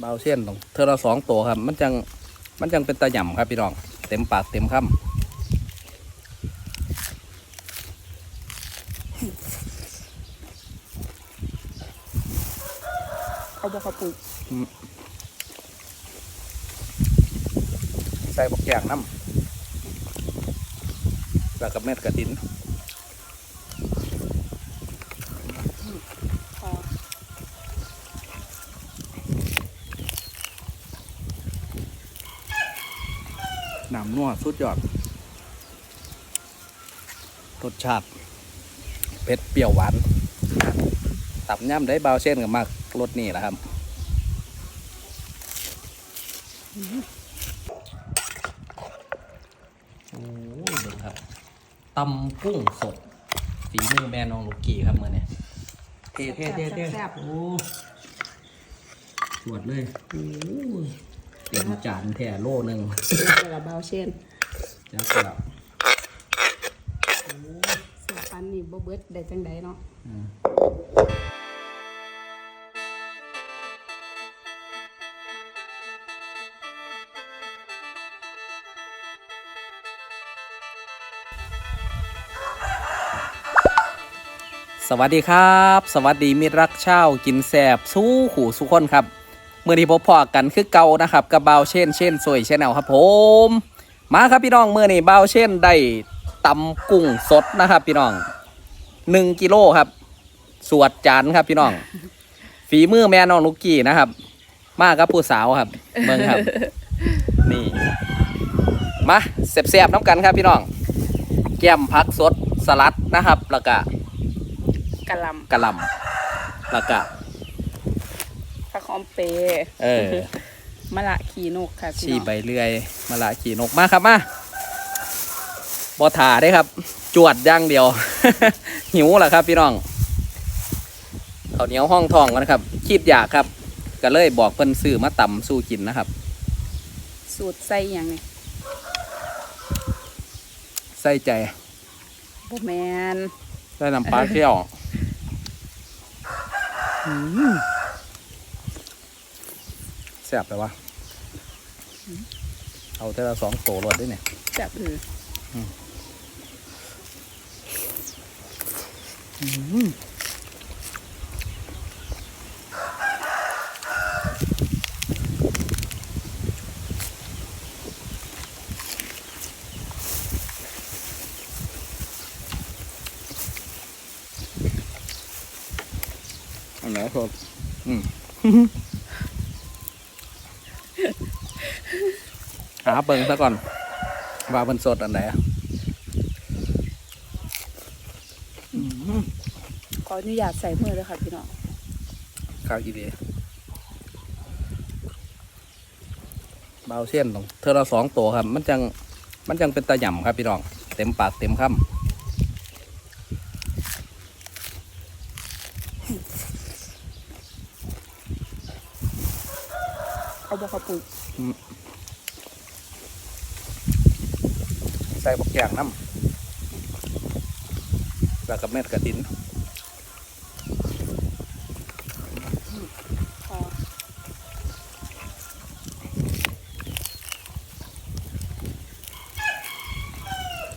เบาเส้นตรงเทอละสองตัวครับ มันจัง มันจังเป็นตะหย่ำครับพี่น้อง เต็มปากเต็มคเอาบ่เขาปลูกำใส่บกแยงน้ำแล้วกับเม็ดกระถิน พอ น้ำนัวสุดยอดรสชาติเผ็ดเปรี้ยวหวานตับย่ำได้เบาเส้นกับมากรสนี่แหละครับโอ้ยเบิ่งครับตำกุ้งสดฝีมือแม่น้องลูกกี้ครับมื่อเนี่ยเท่เท่เท่เท่โอ้สวดเลยโอ้ย เต็มจานแท่โลหนึ่งเวลาเบาเช่นจ้าครับเสียปันนี่บ่เบิดได้จังใดเนาะอืมสวัสดีครับ สวัสดีมิตรรักเช่าวกินแสบสู้ขู่สุขคนครับ เมื่อที่พบพอกันคือเก่านะครับกับเบาวเช่นเช่นสวยชแนลครับผมมาครับพี่น้องเมื่อนี้เบาวเช่นได้ตำกุ้งสดนะครับ พี่น้องหนึ่งกิโลครับ สวดจานครับพี่น้อง ฝีมือแม่น้องลูกกี้นะครับ มากับผู้สาวครับเมืองครับ นี่มาเสียบๆน้ำกันครับพี่น้อง แก้มพักสดสลัดนะครับแล้วก็กะหลกะหล่ำแล้วก็ำผักห อมเปรย์เออมะละขีนกค่ะพี่ชีน้องใบเลื่อยมาละขี่นกมาครับมาบอถาได้ครับ จวดอย่างเดียว หิวแหละครับพี่น้องข้าวเหนียวห้องทองกันครับคิดอยากครับ ก็เลยบอกเพิ่นซื้อมาตำสู้กินนะครับ สูตรใส่หยังนี่ใส่ใจบ่แมน ใส่น้ำปลาเคี่ยวอืมแซ่บไปวะเอาแต่ละสองโตรวดด้วยเนี่ยแบบเอออันไหนครับอืมาเบิ่งซะก่อน ว่ามันสดอันไหนอะอืมขออนุญาตใส่มือเลยค่ะพี่น้องข้าวอีเดียเบาเส้นตรงเธอละสองตัวครับ มันจัง มันจังเป็นตะหย่ำครับพี่น้อง เต็มปากเต็มคเอาบ่เขาปลูกำ ใส่บกแยงน้ำแล้วกับเม็ดกระถิน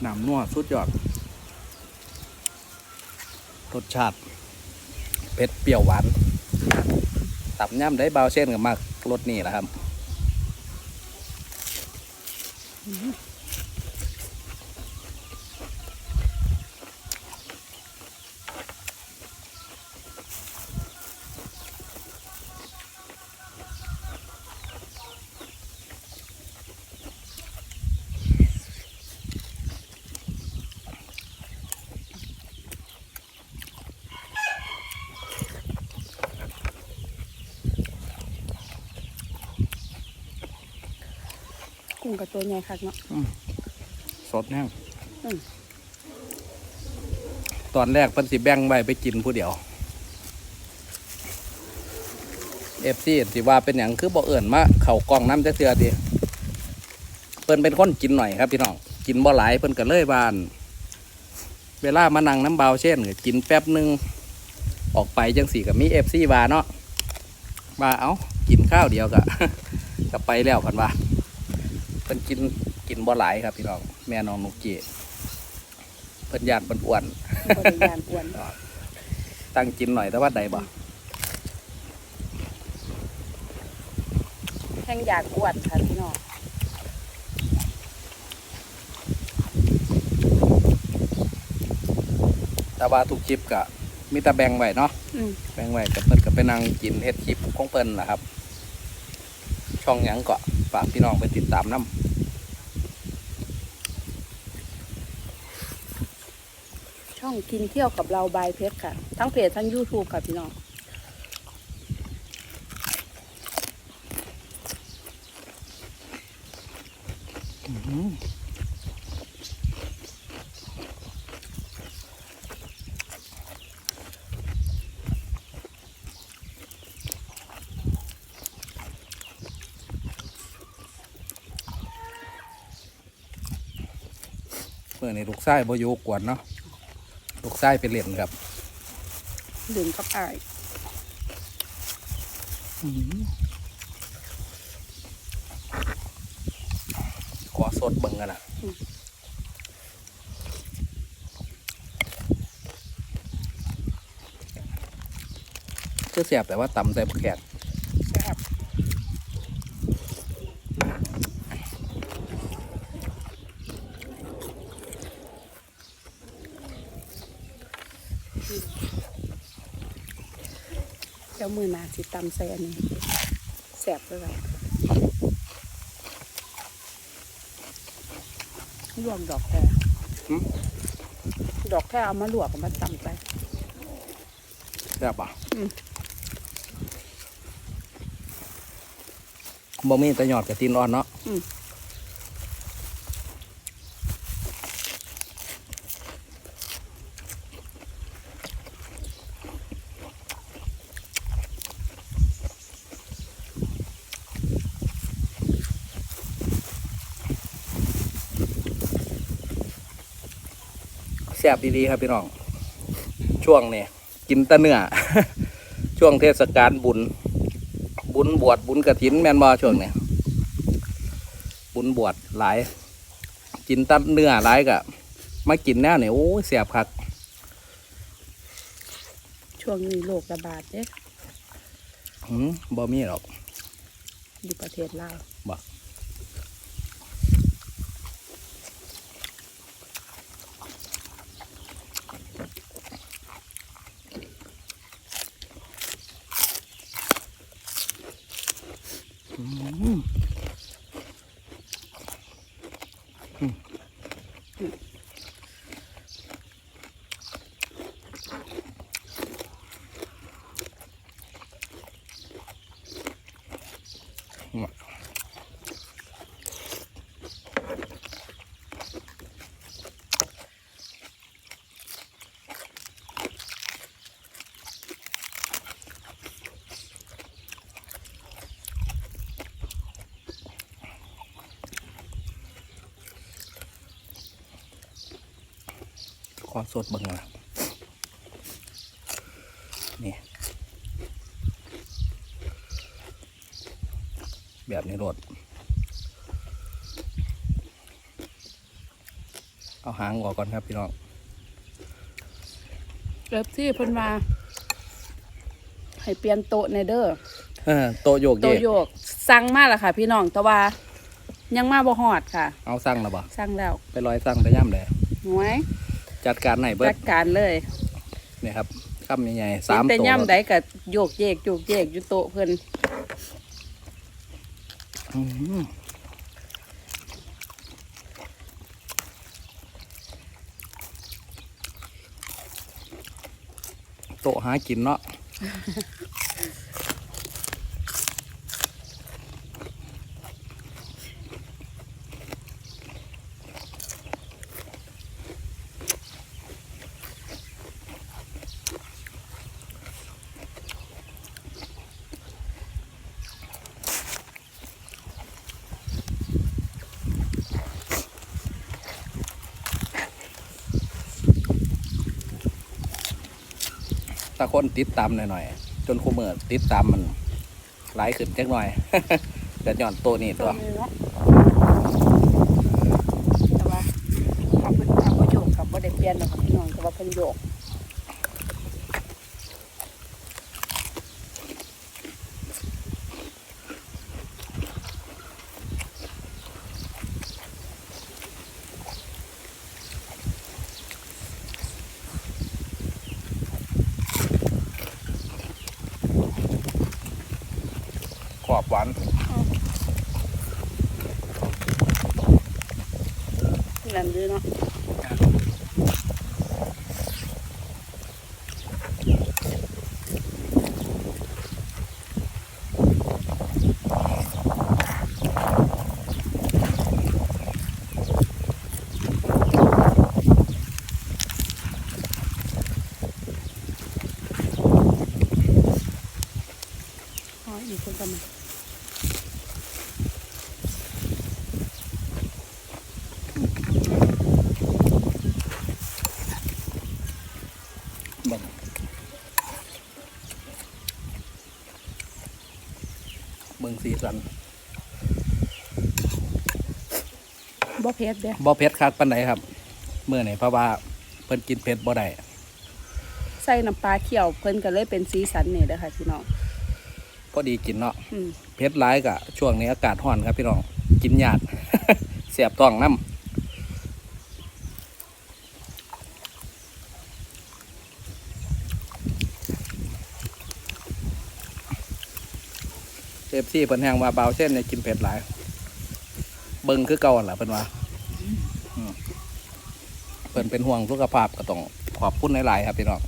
น้ำนัวสุดยอด รสชาติเผ็ดเปรี้ยวหวาน ตับย่ำได้เบาเส้นกับมากรสนี่แหละครับ กุ้งกับตัวใหญ่คักเนาะสดแห้งอืมตอนแรกเพิ่นสิแบ่งไว้ไปกินผู้เดียวเอฟซีสิว่าเป็นอย่างคือบ่เอิ่นมาเข่ากล้องน้ำจะเทือดีเพิ่นเป็นคนกินหน่อยครับพี่น้องกินบ่หลายเพิ่นก็เลยบาน เวลามานั่งน้ำเบาเช่นก็กินแป๊บหนึงออกไปจังสี่กับมีเอฟซีว่าเนาะว่าเอากินข้าวเดียวก็ก็ไปแล้วพันว่า เพิ่นกินกินบ่หลายครับพี่น้องแม่น้องนุกเกเพิ่นยานเพิ่นอ้วนบริยานอ้วนตั้งกินหน่อยแต่ว่าใดบ่แห้งอยากอ้วนค่ะพี่น้องแต่ว่าทุกคลิปก็มีแต่แบ่งไว้เนาะอืมแบ่งไว้กับเพิ่นก็ไปนั่งกินเฮ็ดคลิปของเพิ่นล่ะครับ ช่องยังเกาะฝากพี่น้องไปติดตามน้ำช่องกินเที่ยวกับเราบายเพชรค่ะ ทั้งเพจทั้ง YouTube ค่ะพี่น้อง นี้ลูกชายบ่อยู่กวนเนาะลูกชายไปเล่นครับดื่มกับอายขอสดเบิ่งกันนะคือเสียบแต่ว่าตำใส่ผักแขก แซ่บเจ้ามือหนา สิตำใส่อันนี้แซ่บเลยค่ะลวกดอกแครดอกแครเอามาลวกเอามาตำไปเสียบป่ะอืมบ่มีแต่หยอดกับตีนอ่อนเนาะ ซ่บดีๆครับพี่น้อง ช่วงนี้กินแตะเนื้อ ช่วงเทศกาลบุญ บุญบวชบุญกระถินแม่นบ่ช่วงนี้บุญบวชหลาย กินแตัเนื้อหลายกะมากินแนวเนี่ยโอ้ยแซ่บคักช่วงนี้โรคระบาดเนี่ยหืมบ่มีหรอก อยู่ประเทศลาวบ่ ขอสดเบิ่งนะนี่ แบบนี้รดเอาหางออกก่อนครับพี่น้องเริ่มที่เพิ่นมา ให้เปลี่ยนโต๊ะในเด้อเออโตะโยกเยโต๊ะกโยกสั่งมาแล้วค่ะ พี่น้องแต่ว่า ยังมาบ่ฮอดค่ะเอาสั่งแล้วบ่สั่งแล้วไปลอยสั่งไปย่ำเลยหวย จัดการไหนเบิจัดดการเลยเนี่ยครับคำใหญ่ๆสามแต่ตัวย่ำใดก็โยกเยกโยกเยกอยู่โต๊ะเพิ่นอืมโตะหากินเนาะ ตะคนติดตามหน่อยๆจนคู่มือติดตามมันหลายขึ้นจักหน่อยแต่ย่อนตัวนี้ตัวแต่ว่าทำเป็นทำประโยชน์กับว่าได้เปลี่ยนหรอกครับพี่น้องแต่ว่าเพิ่นโยก ขอบหวาน นั่นด้วยเนาะ อ๋ออีกคนกันมา เบิ่ง เบิ่งสีสันบ่เผ็ดเด้บ่เผ็ดคักปานใดครับเมื่อไหนเพราะว่าเพิ่นกินเผ็ดบ่ได้ใส่น้ำปลาเขียวเพิ่นก็เลยเป็นสีสันนี่เด้อค่ะพี่น้องพอดีกินเนาะอืม เผ็ดร้ายกะช่วงนี้อากาศร้อนครับพี่น้องกินยากเสียบต้องน้ำ ซีเพิ่นแห้งว่าเบาเส้นเนี่ยกินเผ็ดหลาย เบิ่งคือเก่าหั่นล่ะเพิ่นว่าอืมเพิ่นเป็นห่วงสุขภาพก็ต้องขอบคุณหลายๆครับพี่น้อง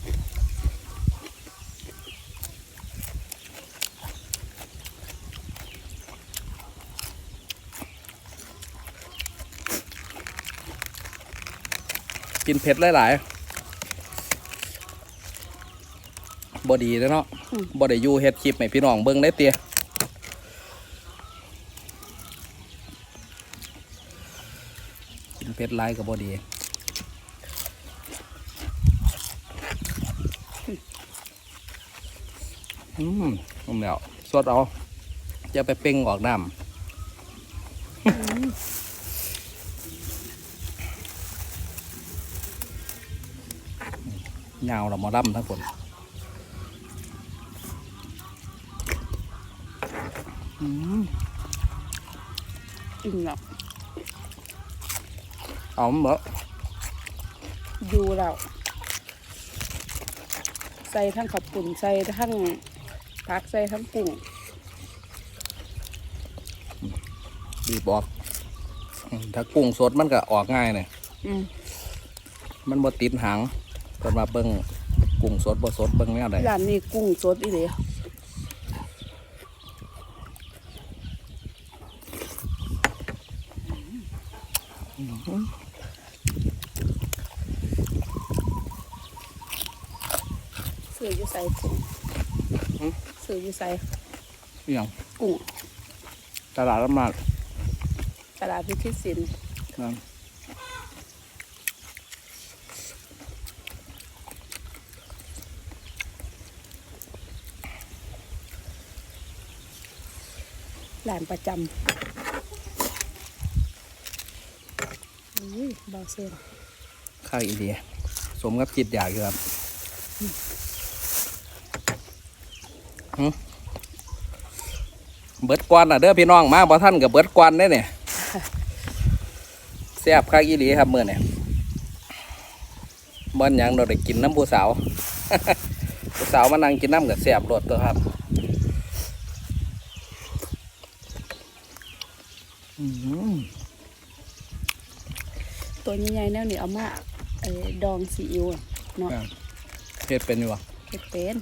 กินเผ็ดหลายๆบอดีเลยเนาะบอได้อยู่เฮ็ดคลิปให้พี่น้องเบิ่งได้เตียกินเผ็ ดลายกับบอดีอืมผมเดี๋ยวสดเอา จะไปเป่งออกน้ำยาวเรามาล่ำทั้งคนอืมอิ่มแล้ว เอาเบอะอยู่แล้ว ใส่ทั้งขับปุ่นใส่ทั้งผักใส่ทั้งกุ้งบีบออกอืมถ้ากุ้งสดมันก็ออกง่ายเลยอืมมันบ่ติดหางเพิ่นมาเบิ่งกุ้งสดบ่สดเบิ่งแนวใดร้านนี้กุ้งสดอีเดียซื้ออยู่ใส่กุ้งซื้ออยู่ใส่อหย่างกุ้งตลาดละมาดตลาดพิชิตสินนั่นร้านประจำอุ้ยเบาเส้นข้าวอีเดีย สมกับจิตอยากอยู่ครับ เบิดกวนอะเด้อพี่น้องมาบ่ท่านกับเบิดกวนได้เนี่ยแซ่บข้าวอีหลีครับมื้อเนี่ยบ่นหยังเราได้กินน้ำผู้สาวผู้สาวมานั่งกินน้ำกับแซ่บรสตัวครับอืมตัวใหญ่ๆแนวนี้เอามาเอ่อดองซีอิ๊วอะเนาะเฮ็ดเป็นอยู่บ่เฮ็ดเป็น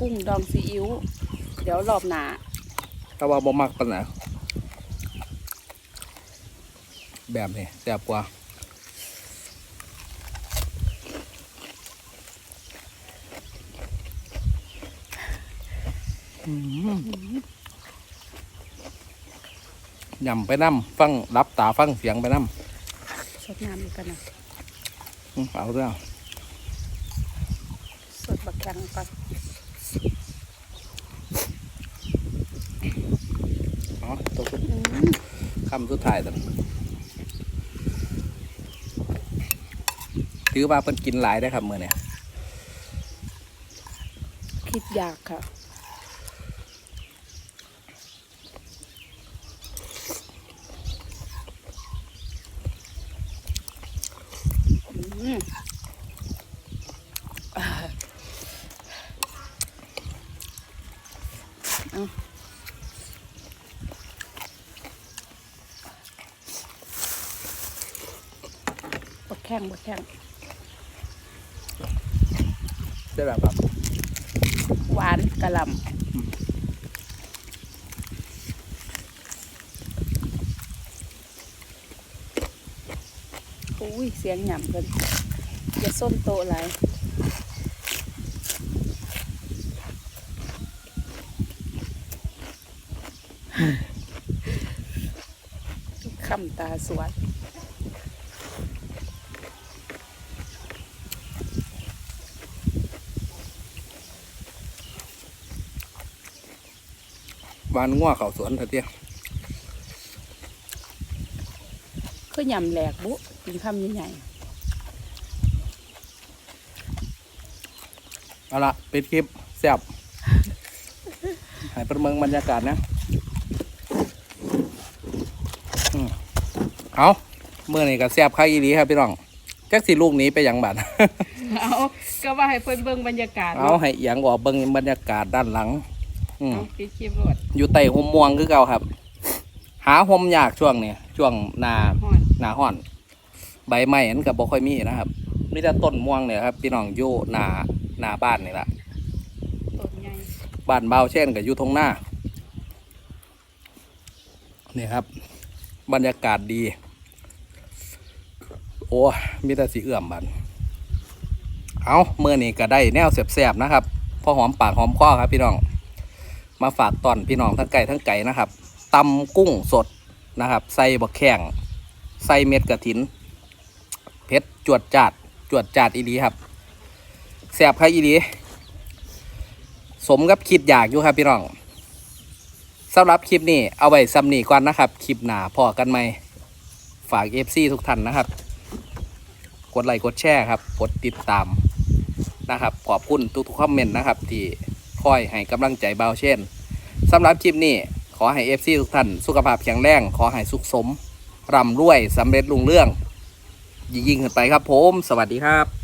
กุ้งดองซีอิ๊วเดี๋ยวรอบหน้าถ้าว่าบ่มักปานไหนแบบนี้แซ่บกว่ายำไปน้ำฟังรับตาฟังเสียงไปน้สดน้ำอีกกันนะำอื้อเอาเรื่องสดบักแข็งก่อน คำสุดท้ายตอนถือว่าเป็นกินหลายได้ครับเมื่อนี้คิดอยากค่ะ อืมอ่าเอา บดแข้งบดแข้งได้แบบครับ หวานกะหล่ำอุ้ย เสียงหย่ำเพิ่นอย่าส้นโตะหลายคำตาสวด วานงัวเขาสวนเถอะเตี้ยคือหย่ำแหลกบุกินคำใหญ่เอาละปิดคลิปแซ่บให้เพิ่นเมืองบรรยากาศนะอืมเอาเมื่อนี้ก็แซ่บค่าอีหลีครับพี่น้องจักสิลูกหนี้ไปหยังบัดๆเอาก็ว่าให้เพิ่นเบิ่งบรรยากาศ เอาให้เอียงออกเบิ่งบรรยากาศด้านหลัง อืมเอาปิดคลิปรวดอยู่ใต้ห่มม่วงคือเก่าครับ หาห่มยากช่วงนี้ช่วงหนาฮ้อนหนาห้อน ใบไม้อันกับบ่ค่อยมีนะครับมีแต่ต้นม่วงเนี่ยครับพี่น้องอยู่หนาหนาบ้านนี่แหละต้นใหญ่บ้านเบาวเช่นกับอยู่ทงหน้านี่ครับ บรรยากาศดี โอ้มีแต่สีเอื่อมบันเอาเมื่อนี้ก็ได้แนวแสบๆนะครับ พอหอมปากหอมคอครับพี่น้อง มาฝากตอนพี่น้องทั้งไก่ทั้งไก่นะครับตำกุ้งสดนะครับ ใส่บักแข้งใส่เม็ดกระถินเผ็ดจวดจัดจวดจัดอีดีครับแสบครับอีดีสมกับคิดอยากอยู่ครับพี่น้องสำหรับคลิปนี้เอาไว้ซ้ำนี่ก่อนนะครับ คลิปหนาพอกันไหมฝาก FC ทุกท่านนะครับ กดไลค์กดแชร์ครับ กดติดตามนะครับ ขอบคุณทุกๆคอมเมนต์นะครับที่ อยให้กำลังใจเบาเช่นสำหรับคลิปนี้ขอให้ FC ทุกท่านสุขภาพแข็งแรง ขอให้สุขสมร่ำรวยสำเร็จลุงเรื่อง ยิ่งขึ้นไปครับผม สวัสดีครับ